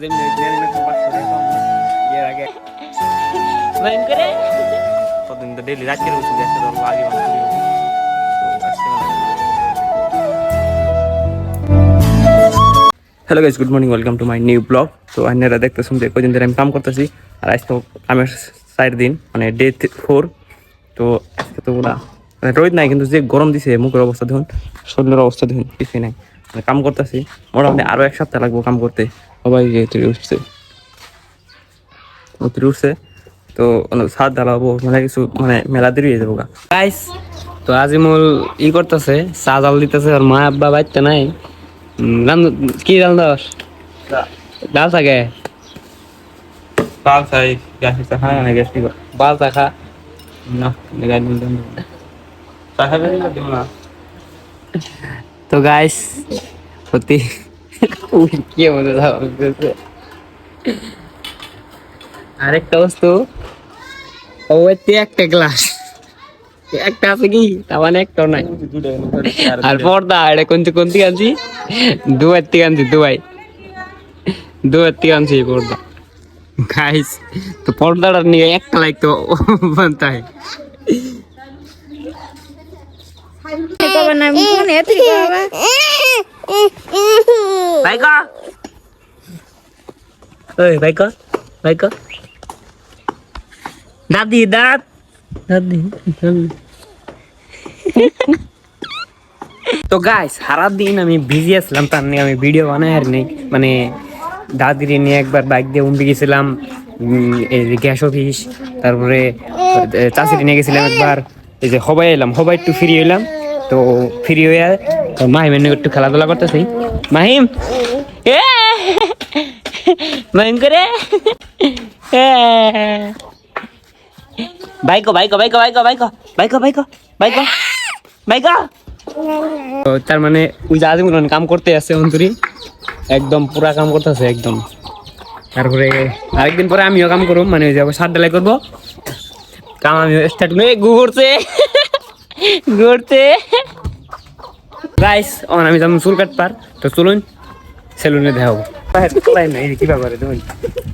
তো ডেলি রাত আগে hello guys good morning welcome to my new blog তো আইনারা দেখতেছেন যে কদিন ধরে আমি কাম করতেছি আর আজ তো কামের চার দিন মানে ডে ফোর তো আজকে তো মানে রোদ নাই কিন্তু যে গরম দিছে মুখের অবস্থা দেখুন শরীরের অবস্থা দেখুন কিছুই নাই। মানে কাম করতেছি মোটামুটি আরও এক সপ্তাহ লাগবো কাম করতে। সবাই উঠছে। উঠছে তো সাত ঢালাবো মানে কিছু মানে মেলা দেরি হয়ে যাব গা। গাইস তো আজিমুল ই করতেছে চা জাল দিতেছে আর মা আব্বা বাইতে নাই। কি ডাল দশ ডাল থাকে কাল চাই না বাল চা তো গাইস সত্যি কি মনে হচ্ছে আরেকটা বস্তু ও একটা গ্লাস একটা আছে কি তার মানে একটাও নাই আর পর্দা এটা কোন কোন থেকে আনছি দুবাই থেকে আনছি দুবাই দুবাই থেকে আনছি পর্দা গাইস তো পর্দাটা নিয়ে একটা লাইক তো বানতে হয় কবে না ফোনে থেকে বাবা তো গাইস সারা দিন আমি বিজি আসলাম তার নিয়ে আমি ভিডিও বানাই আর নেই। মানে দাদির নিয়ে একবার বাইক দিয়ে উঠে গেছিলাম এই গ্যাস অফিস তারপরে চাষিটি নিয়ে গেছিলাম একবার। এই যে হবাই এলাম, হবাই একটু ফ্রি হইলাম। তো ফ্রি হয়ে তো মাহিমের একটু খেলাধুলা করতেছি। মাহিম! মাহিম করে বাইকো বাইকো বাইকো বাইকো বাইকো বাইকো বাইকো বাইকো বাইকো! তো তার মানে ওই যে আজমুল কাম করতে আছে অন্তরি। একদম পুরা কাম করতেছে, একদম। তারপরে আরেকদিন পরে আমিও কাম করব মানে যাব সাত ডালাই করব। কাম আমি স্টার্ট করে ঘুরছে। ঘুরছে গাইস অন আমি যেমন চুল কাটপার তো চলুন সেলুনে দেখাবো কি ব্যাপারে দেখুন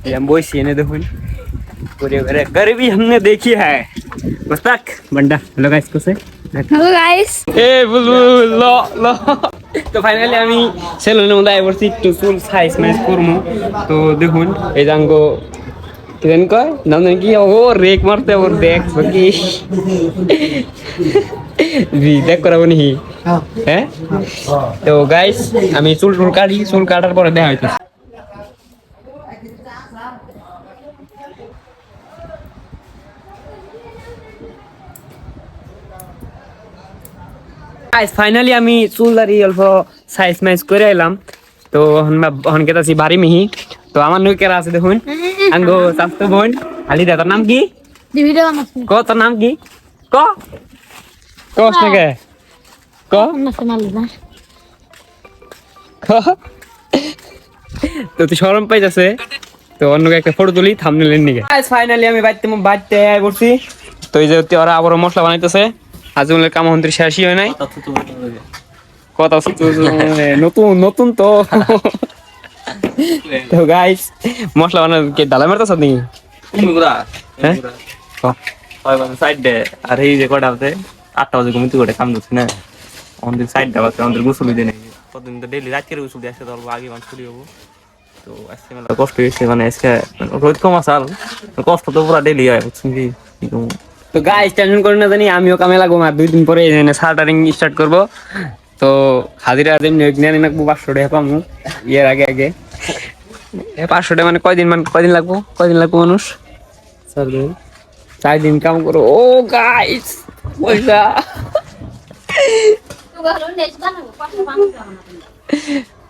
এই আমি বসি এনে দেখুন पूरे मेरे गरीबी हमने देखी है मस्तक बंडा हेलो गाइस कैसे হ্যালো গাইস এ বুলবুল ল ল তো ফাইনালি আমি সেলুনের মধ্যে আই পড়ছি একটু চুল সাইজ মাইজ করবো তো দেখুন এই জাঙ্গো জানি কয়? নাম জানি কি? ও রেক মারতে ওর দেখ কি জি, দেখ করাবো নি হ্যাঁ? তো গাইস আমি চুল টুল কাটি, চুল কাটার পরে দেখা হইতো গাইস ফাইনালি আমি চুল দাড়ি অল্প সাইজ মাইজ করে এলাম। তো হন কেতাছি বাড়ি মিহি। তো আমার নই কেরা আছে দেখুন। আঙ্গো চাস্তো বোন আলি দা তোর নাম কি? ক তোর নাম কি? ক? কস না কে? ক ক? তো তুই শরম পাইতাছে তো অন্য একটা ফটো তুলি থামনেলের নিকে ফাইনালি আমি বাইতে বাইতে আই পড়ছি তো এই যে ওরা আবার মশলা বানাইতেছে আজমলের কাম হন্ত্রী শেষই হয় নাই। কথা নতুন নতুন তো। তো গাইস মশলা বানার কে ডালা মারতেছ হ্যাঁ। হয় মানে সাইড ডে আর এই যে কটা হতে আটটা বাজে ঘুমিতে করে কাম দিচ্ছে না। আমাদের সাইড ডে আছে আমাদের গোসল দিতে নেই। কতদিন তো ডেলি রাত করে গোসল দিয়ে আসতে ধরবো আগে মানুষ করি হব তো আজকে মেলা কষ্ট হয়েছে মানে আজকে রোদ কম আসাল কষ্ট তো পুরা ডেলি হয় বুঝছেন কি? তো গাইস টেনশন করে না জানি আমিও কামে লাগবো আর দুই দিন পরে সার্টারিং স্টার্ট করব। তো হাজিরা দিন নিয়ে নাকবো পাঁচশো টাকা পাবো ইয়ের আগে আগে। পাঁচশো টাকা মানে কয়দিন মানে কয়দিন লাগবো? কয়দিন লাগবো মানুষ? চার দিন চার দিন কাম করো। ও গাইস পয়সা।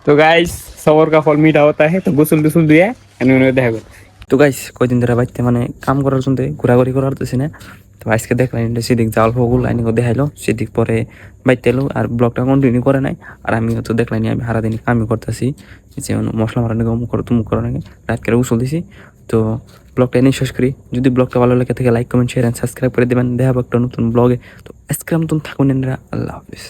তো গাইস সবর কা ফল মিঠা হতা তো গোসল টুসুল দিয়ে এনে দেখা করো। তো গাইস কয়দিন ধরে বাড়িতে মানে কাম করার জন্য ঘোরাঘুরি করার তো না? তো আজকে দেখলাম এটা সেদিক জাল হোগুল লাইনে দেখাইলো। সেদিক পরে বাইতে এলো আর ব্লগটা কন্টিনিউ করে নাই। আর আমি তো দেখলাম আমি সারাদিন কামই করতেছি। যেমন মশলা মারানো মুখ করো মুখ করো নাকি রাত করে উসল দিছি। তো ব্লগটা এনে শেষ করি। যদি ব্লগটা ভালো লাগে থেকে like comment share and subscribe করে দেবেন। দেখা একটা নতুন ব্লগে তো আজকে নতুন থাকুন আল্লাহ হাফিজ।